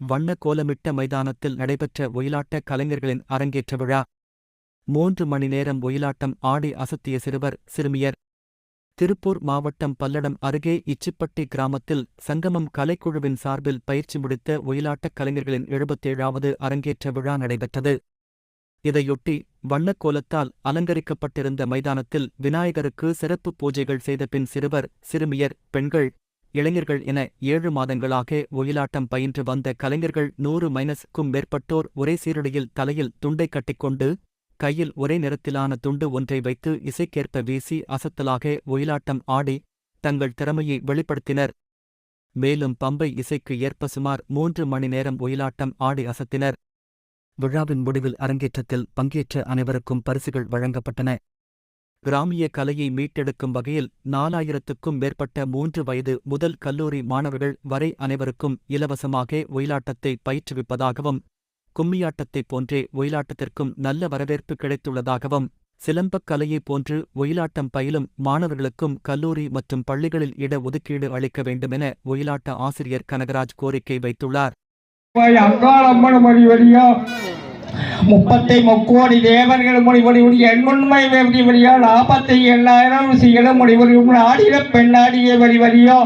வண்ண கோலமிட்ட மைதானத்தில் நடைபெற்ற ஒயிலாட்ட கலைஞர்களின் அரங்கேற்ற விழா. மூன்று மணி நேரம் ஒயிலாட்டம் ஆடி அசத்திய சிறுவர் சிறுமியர். திருப்பூர் மாவட்டம் பல்லடம் அருகே இச்சிப்பட்டி கிராமத்தில் சங்கமம் கலைக்குழுவின் சார்பில் பயிற்சி முடித்த ஒயிலாட்டக் கலைஞர்களின் எழுபத்தேழாவது அரங்கேற்ற விழா நடைபெற்றது. இதையொட்டி வண்ணக் கோலத்தால் அலங்கரிக்கப்பட்டிருந்த மைதானத்தில் விநாயகருக்கு சிறப்பு பூஜைகள் செய்தபின் சிறுவர் சிறுமியர் பெண்கள் இளைஞர்கள் என ஏழு மாதங்களாக ஒயிலாட்டம் பயின்று வந்த கலைஞர்கள் நூறு மைனஸ்க்கும் மேற்பட்டோர் ஒரே சீரடியில் தலையில் துண்டை கட்டிக்கொண்டு கையில் ஒரே நிறத்திலான துண்டு ஒன்றை வைத்து இசைக்கேற்ப வீசி அசத்தலாக ஒயிலாட்டம் ஆடி தங்கள் திறமையை வெளிப்படுத்தினர். மேலும் பம்பை இசைக்கு ஏற்ப சுமார் மூன்று மணி நேரம் ஒயிலாட்டம் ஆடி அசத்தினர். விழாவின் முடிவில் அரங்கேற்றத்தில் பங்கேற்ற அனைவருக்கும் பரிசுகள் வழங்கப்பட்டன. கிராமிய கலையை மீட்டெடுக்கும் வகையில் நாலாயிரத்துக்கும் மேற்பட்ட மூன்று வயது முதல் கல்லூரி மாணவர்கள் வரை அனைவருக்கும் இலவசமாக ஒயிலாட்டத்தை பயிற்றுவிப்பதாகவும் கும்மியாட்டத்தைப் போன்றே ஒயிலாட்டத்திற்கும் நல்ல வரவேற்பு கிடைத்துள்ளதாகவும் சிலம்பக் கலையைப் போன்று ஒயிலாட்டம் பயிலும் மாணவர்களுக்கும் கல்லூரி மற்றும் பள்ளிகளில் இட ஒதுக்கீடு அளிக்க வேண்டுமென ஒயிலாட்ட ஆசிரியர் கனகராஜ் கோரிக்கை வைத்துள்ளார். முப்பத்தை முக்கோடி தேவர்கள் மொழி எண்முன்மை வேண்டி வழியோ நாற்பத்தி எண்ணாயிரம் ருசிகள மொழி நாடின ஆடிய பெண்ணாடிய வழி வழியோ.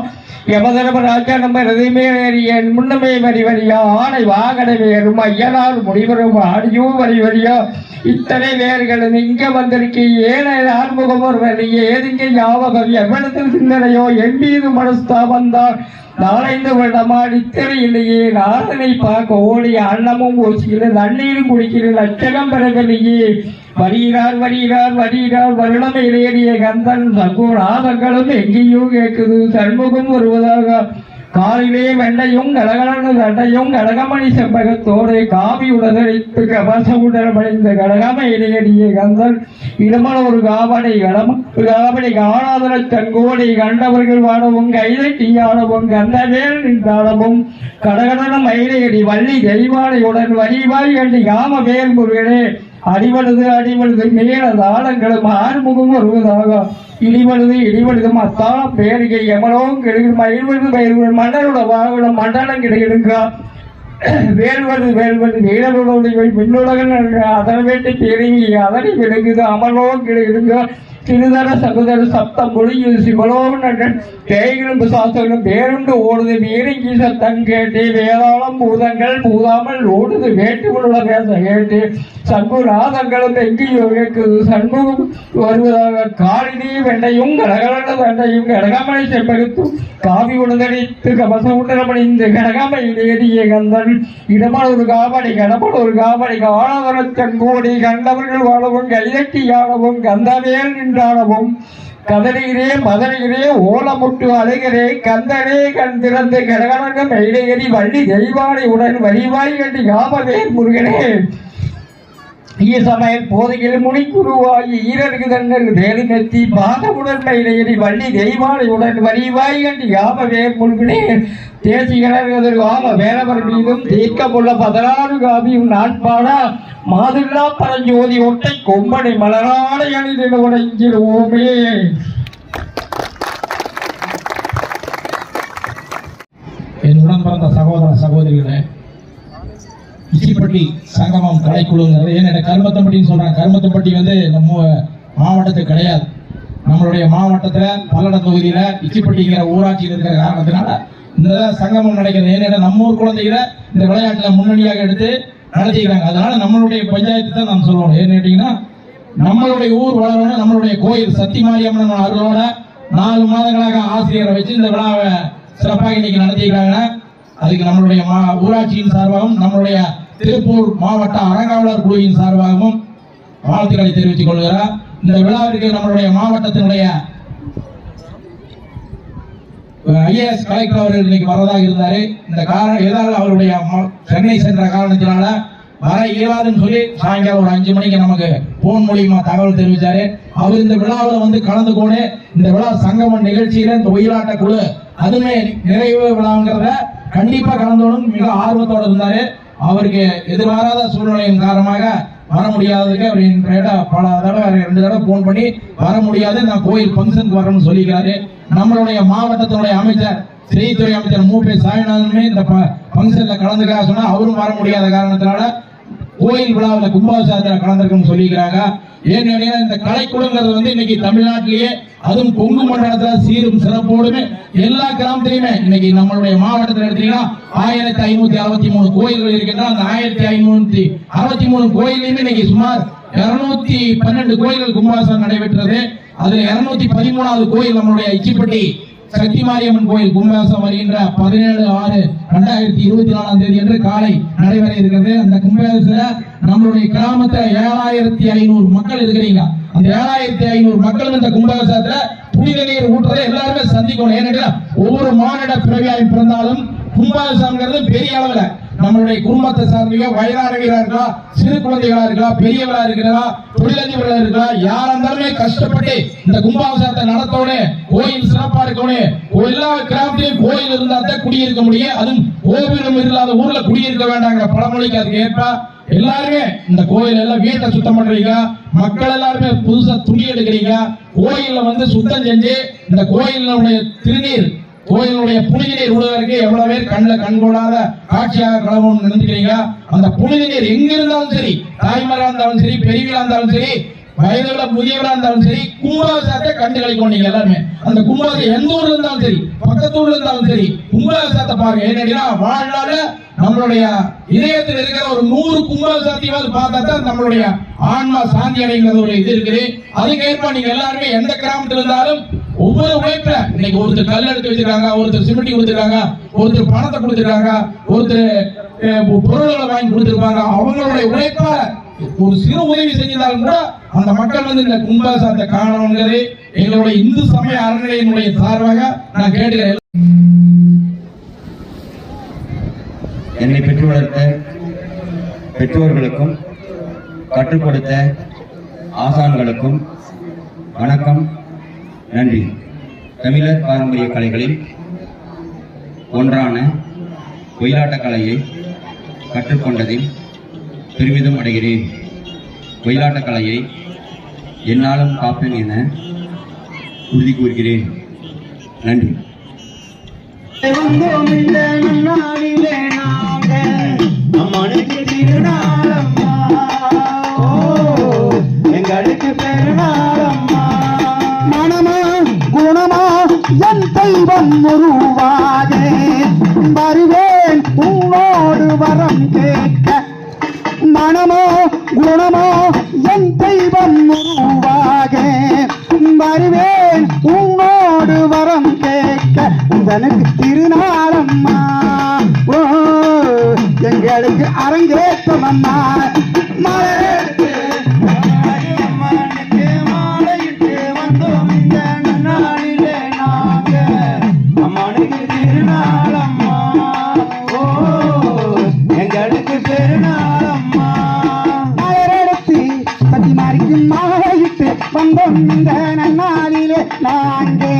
யமதரபராஜா நம்ம ரதிமே என் முன்னமே வரி வழியோ. ஆணை வாகன வேறும் ஐயனால் முடிவரும் ஆடியும் வரி வழியோ. இத்தனை வேர்களும் இங்க வந்திருக்கு. ஏழை ஆன்முகம் ஒரு வழியே. ஏதுங்க ஞாபகம் எவ்வளத்தில் சிந்தனையோ? என் மீது மனஸ்தாபந்தான் நாளைந்து வருடமாடி திரையிலேயே நாதனை பார்க்க ஓடிய அன்னமும் ஓசியில தண்ணீரும் குடிக்கிற லட்சணம் பெறவில்லையே. வருகிறார் வருகிறார் வருகிறார் வருடம் இளையடிய கந்தன் சகுநாதங்களும் எங்கேயோ கேட்குது. சண்முகம் வருவதாக காலிலே வெண்டையும் கடகடன தண்டையும் கடகமணி செம்பகத்தோடு காவி உடதழைத்து கவச உடலமடைந்த கடகம இடையடிய கந்தன் இடமல ஒரு காவடை கடம காவடி காணாதன கண்கோடை கண்டவர்கள் வாடவும் கைதை ஆடவும் கந்தவேல் நின்றாடவும். கடகடன மயிலையடி வள்ளி தெய்வானையுடன் வழிவாய் கண்டி காம வேல் முருகனே. அடிவழுது அடிவழுது மேல தாளங்களும் ஆறுமுகம் வருவதாக. இடிவழுது இடிவழுது மத்தா பேரிகை எமலோம் கெடுகிற மயில்வழுது பயிர்கள் மன்னரோட வாகனம் மண்டலம் கிடைக்கிடுங்க வேல்வது வேல்வது வீரனுடைய மின்னுலகன் அதனை வேண்டி பெருங்கி அதனை விழுங்குது அமலோ கிடைக்கிடுங்க திருதர சகுதர சப்தம் பொழியுது சிவலோகன் நன்றன். பேய்களும் பிசாசுகளும் வேறுண்டு ஓடுது வீரங்கி சத்தம் கேட்டு வேதாளம் பூதங்கள் பூதாமல் ஓடுது வேட்டுமுள்ள பேச கேட்டு சண்முகநாதங்களும் எங்கேயோ கேட்குது சண்முகம் வருவதாக காலினி வெண்டையும் கடகலன தண்டையும் கடகமலை செம்பகுத்தும் காவி உணர்ந்தடித்து கவச உண்டரமணிந்து கடகமையில் ஏறிய கந்தன் இடமல் ஒரு காவடி கடமல் ஒரு காவடி காணவரத்தன் கோடி கண்டவர்கள் வாழவும் கைதட்டி ஆடவும் கந்தவேல் நின்றாடவும் கதறுகிறேன் மதறுகிறே ஓலமுட்டு அழுகிறேன் கந்தனே கண் திறந்து கடகடங்க மெயிலேறி வள்ளி தெய்வானை உடன் வரிவாய் கண்டு யாமவேல் முருகனே. ஈசமயல் போதையில் முனிக்குருவாய் ஈரருக்கு தங்கள் வேலு நெத்தி பாதமுடன் மயிலேறி வள்ளி தெய்வானையுடன் வரிவாய் கண்டு யாமவே முருகனே தேசிகனர் ஆம வேலவர் மீதும் தீர்க்கமுள்ள பதினாறு காவியும் நாட்பாடா மாதில்லா பரஞ்சோதி ஒட்டை கொம்பனை மலராட அணிதிட உடைஞ்சிடுவோமே என் உடன் பிறந்த சகோதர சகோதரிகளே இச்சிப்பட்டி சங்கமம் கலைக்குழுங்கிறது ஏன்னா கருமத்தம்பட்டின்னு சொல்றாங்க. கருமத்தம்பட்டி வந்து நம்ம மாவட்டத்துக்கு கிடையாது. நம்மளுடைய மாவட்டத்தில் பல்லடம் தொகுதியில் இச்சிப்பட்டிங்கிற ஊராட்சியில் இருக்கிற காரணத்தினால இந்த சங்கமம் நடக்கிறது ஏன்னா நம்ம ஊர் குழந்தைகளை இந்த விளையாட்டில் முன்னணியாக எடுத்து நடத்திக்கிறாங்க. அதனால நம்மளுடைய பஞ்சாயத்து தான் நாம் சொல்லுவோம் ஏன்னு கேட்டிங்கன்னா நம்மளுடைய ஊர் வளரணும். நம்மளுடைய கோயில் சத்தி மாரியம்மன் அருளோட நாலு மாதங்களாக ஆசிரியரை வச்சு இந்த விழாவை சிறப்பாக இன்னைக்கு நடத்திக்கிறாங்கன்னா அதுக்கு நம்மளுடைய மா ஊராட்சியின் சார்பாகவும் நம்மளுடைய திருப்பூர் மாவட்ட அறங்காவலர் குழுவின் சார்பாகவும் வாழ்த்துக்களை தெரிவித்துக் கொள்கிறார். இந்த விழாவிற்கு நம்மளுடைய மாவட்டத்தினுடைய ஐஏஎஸ் கலெக்டர் அவர்கள் இன்னைக்கு வரதாக இருந்தார். இந்த காரணம் ஏதாவது அவருடைய ம- சென்னை சென்ற காரணத்தினால வர இயலாதுன்னு சொல்லி சாயங்காலம் ஒரு அஞ்சு மணிக்கு நமக்கு போன் மூலியமா தகவல் தெரிவிச்சாரு. அவர் இந்த விழாவில் வந்து கலந்து கொண்டு இந்த விழா சங்கம நிகழ்ச்சியில இந்த ஒயிலாட்ட குழு அதுமே நிறைவு விழாங்கிறத கண்டிப்பா கலந்தோடும் மிக ஆர்வத்தோடு இருந்தாரு. அவருக்கு எதிர்பாராத சூழ்நிலையின் காரணமாக வர முடியாததுக்கு அவர் என்கிட்ட பல தடவை ரெண்டு தடவை போன் பண்ணி வர முடியாது நான் கோயில் ஃபங்க்ஷனுக்கு வரணும்னு சொல்லிக்கிறாரு. நம்மளுடைய மாவட்டத்தினுடைய அமைச்சர் செய்தித்துறை அமைச்சர் மு. பி. சாமிநாதனுமே இந்த ஃபங்க்ஷனில் கலந்துக்கிறா சொன்னா அவரும் வர முடியாத காரணத்தினால கோயில் விழாவில் கும்பாபிஷேகத்தில் கலந்துருக்கணும்னு சொல்லிக்கிறாங்க. ஏன்னு இந்த கலைக்குழுங்கிறது வந்து இன்னைக்கு தமிழ்நாட்டிலேயே அதுவும் கொங்கு மண்டலத்துல சீரும் சிறப்போடுமே எல்லா கிராமத்திலையுமே. இன்னைக்கு நம்மளுடைய மாவட்டத்தில் எடுத்தீங்கன்னா ஆயிரத்தி ஐநூத்தி அறுபத்தி மூணு கோயில்கள் இருக்கின்றன. அந்த ஆயிரத்தி ஐநூத்தி அறுபத்தி மூணு கோயிலையுமே இன்னைக்கு சுமார் இருநூத்தி பன்னெண்டு கோயில்கள் கும்பாபிஷேகம் நடைபெற்றது. அதுல இருநூத்தி பதிமூணாவது கோயில் நம்மளுடைய இச்சிப்பட்டி. சக்தி மாரியம்மன் கோயில் கும்பாபிஷேகம் வருகின்ற பதினேழு ஆறு ரெண்டாயிரத்தி இருபத்தி நாலாம் தேதி என்று காலை நடைபெற இருக்கிறது. அந்த கும்பாபிஷேகத்துல நம்மளுடைய கிராமத்துல ஏழாயிரத்தி ஐநூறு மக்கள் இருக்கிறீங்க. அந்த ஏழாயிரத்தி ஐநூறு மக்கள் இந்த கும்பாபிஷேகத்துல புனித நீர் ஊற்றுறதை எல்லாருமே சந்திக்கணும். ஏன்னா ஒவ்வொரு மானிட பிறவியாய் பிறந்தாலும் கும்பாபிஷேகம்ங்கிறது பெரிய அளவுல நம்மளுடைய குடும்பத்தை சார்ந்தீங்க வயதானவர்களா இருக்கலாம் சிறு குழந்தைகளா இருக்கலாம் பெரியவர்களா இருக்கிறதா தொழிலதிபர்களா இருக்கலாம் யாரா இருந்தாலுமே கஷ்டப்பட்டு இந்த கும்பாபிஷேகத்தை நடத்தோடனே கோயில் சிறப்பா இருக்கணும் எல்லா கிராமத்திலையும் கோயில் இருந்தா தான் குடியிருக்க முடியும். அதுவும் கோபுரம் இல்லாத ஊர்ல குடியிருக்க வேண்டாங்கிற பழமொழிக்கு அதுக்கு ஏற்ப எல்லாருமே இந்த கோயில் எல்லாம் வீட்டை சுத்தம் பண்றீங்க. மக்கள் எல்லாருமே புதுசா துணி எடுக்கிறீங்க. கோயில்ல வந்து சுத்தம் செஞ்சு இந்த கோயிலுடைய திருநீர் கோயிலுடைய புனித நீர் விடுவதற்கு எவ்வளவு பேர் கண்ணில் கண் காட்சியாக கலவணும் நினைக்கிறீங்க அந்த புனித நீர் எங்க இருந்தாலும் சரி தாய்மரா இருந்தாலும் சரி பெரியவளா இருந்தாலும் சரி வயதுல புதியவரா இருந்தாலும் சரி கும்பாபிஷேகத்தை கண்டு கழிக்கணும் நீங்க எல்லாருமே. அந்த கும்பாபிஷேகம் எந்த ஊர்ல இருந்தாலும் சரி பக்கத்து ஊர்ல இருந்தாலும் சரி கும்பாபிஷேகத்தை பாருங்க. என்னன்னா வாழ்நாள நம்மளுடைய இதயத்தில் இருக்கிற ஒரு நூறு கும்பாபிஷேகத்தையாவது பார்த்தா தான் நம்மளுடைய ஆன்மா சாந்தி அடைங்கிறது ஒரு இது இருக்குது. அதுக்கேற்ப நீங்க எல்லாருமே எந்த கிராமத்துல இருந்தாலும் ஒவ்வொரு உழைப்புல இன்னைக்கு ஒருத்தர் கல் எடுத்து வச்சிருக்காங்க ஒருத்தர் சிமெண்ட் கொடுத்துருக்காங்க ஒருத்தர் பணத்தை கொடுத்துருக்காங்க ஒருத்தர் பொருள்களை வாங்கி கொடுத்துருப்பாங்க. அவங்களுடைய உழைப்ப ஒரு சிறு உதவி செஞ்சிருந்தாலும் கூட அந்த மக்கள் வந்து இந்த கும்பாசாரத்தை காணணுங்கிறதே எங்களுடைய இந்து சமய அறநிலையினுடைய சார்பாக நான் கேட்டுக்கிறேன். என்னை பெற்று வளர்த்த பெற்றோர்களுக்கும் கற்றுக் கொடுத்த ஆசான்களுக்கும் வணக்கம் நன்றி. தமிழர் பாரம்பரிய கலைகளில் ஒன்றான ஒயிலாட்டக் கலையை கற்றுக்கொண்டதில் பெருமிதம் அடைகிறேன். ஒயிலாட்டக் கலையை என்னாலும் காப்பேன் என உறுதி கூறுகிறேன். நன்றி. வந்தோம் மனமா குணமா என் தெய்வம் வருவேன் உன்னோடு வரம் கேட்க. மனமோ குணமோ என் தெய்வம் உருவாக. வருவேன் உன்னோடு வரம் கேட்க. உந்தனுக்கு திருநாளம்மா. ஓ எங்களுக்கு அரங்கேற்றம் அம்மா மலரே. மாலையிட்டு வந்தோம் நன்னாளிலே நாங்கே.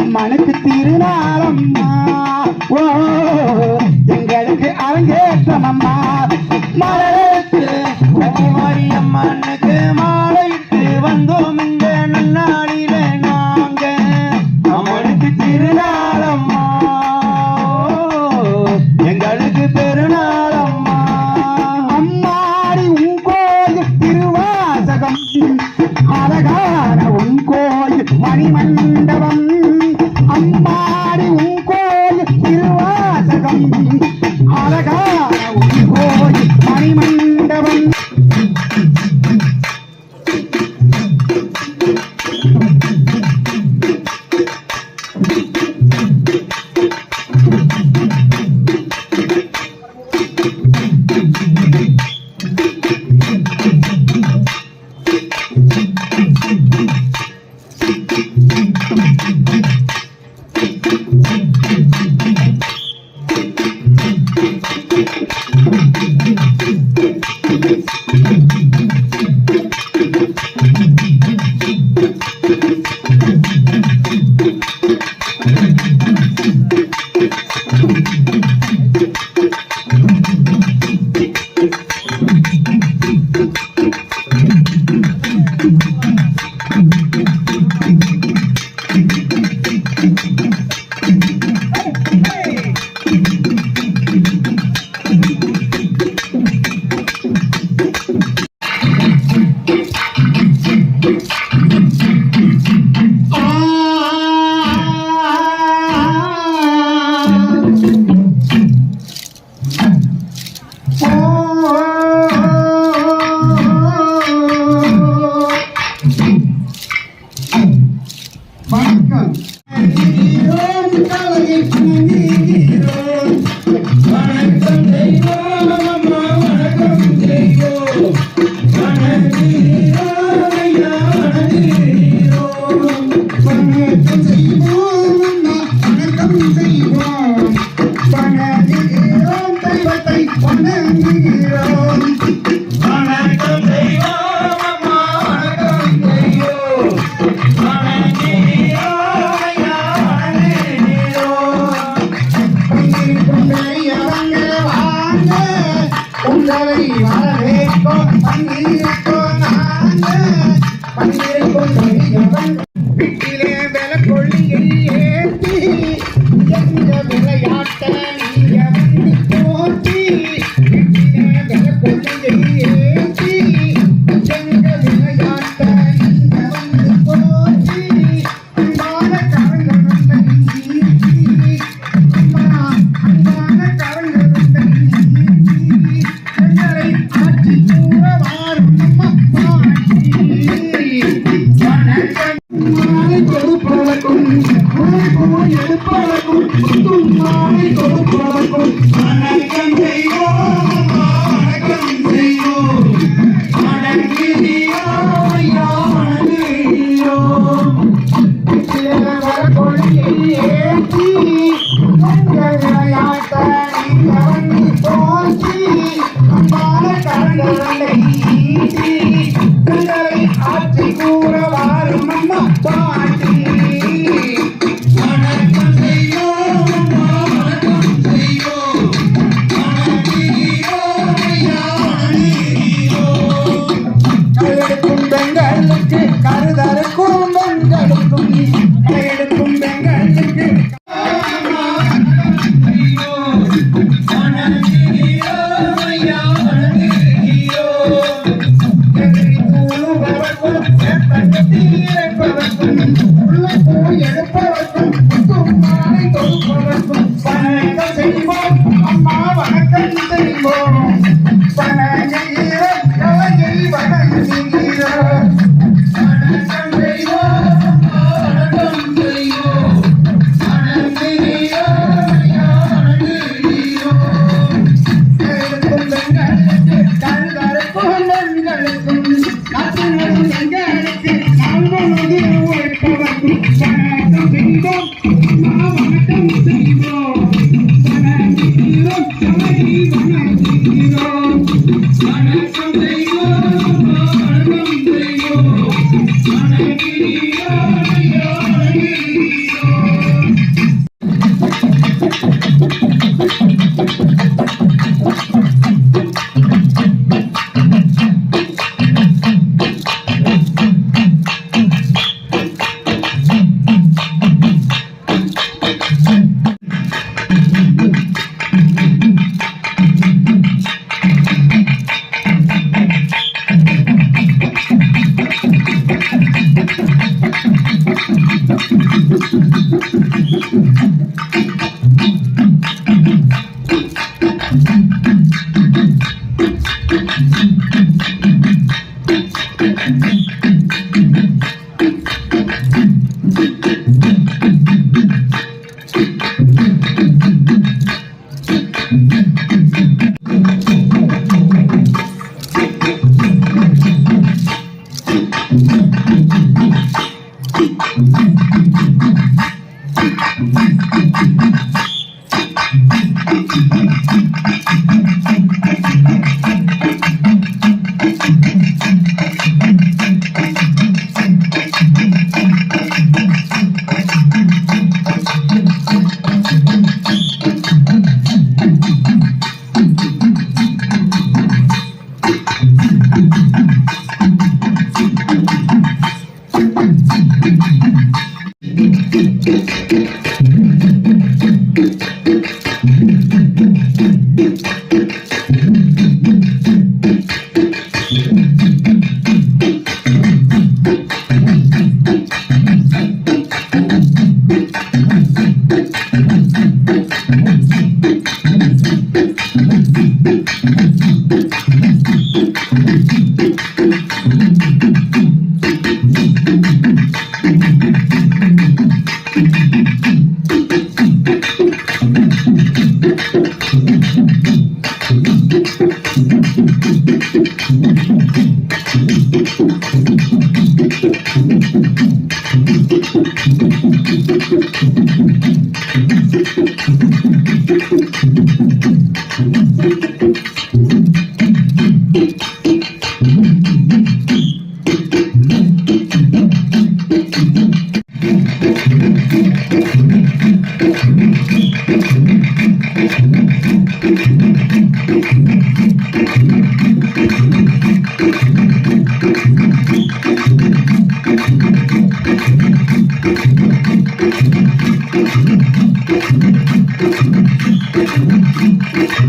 அம்மனுக்கு திருநாளம்மா. ஓ எங்களுக்கு அரங்கேற்றம் அம்மா மலரெடுத்து மாரியம்மனுக்கு う。Thank you. Thank you.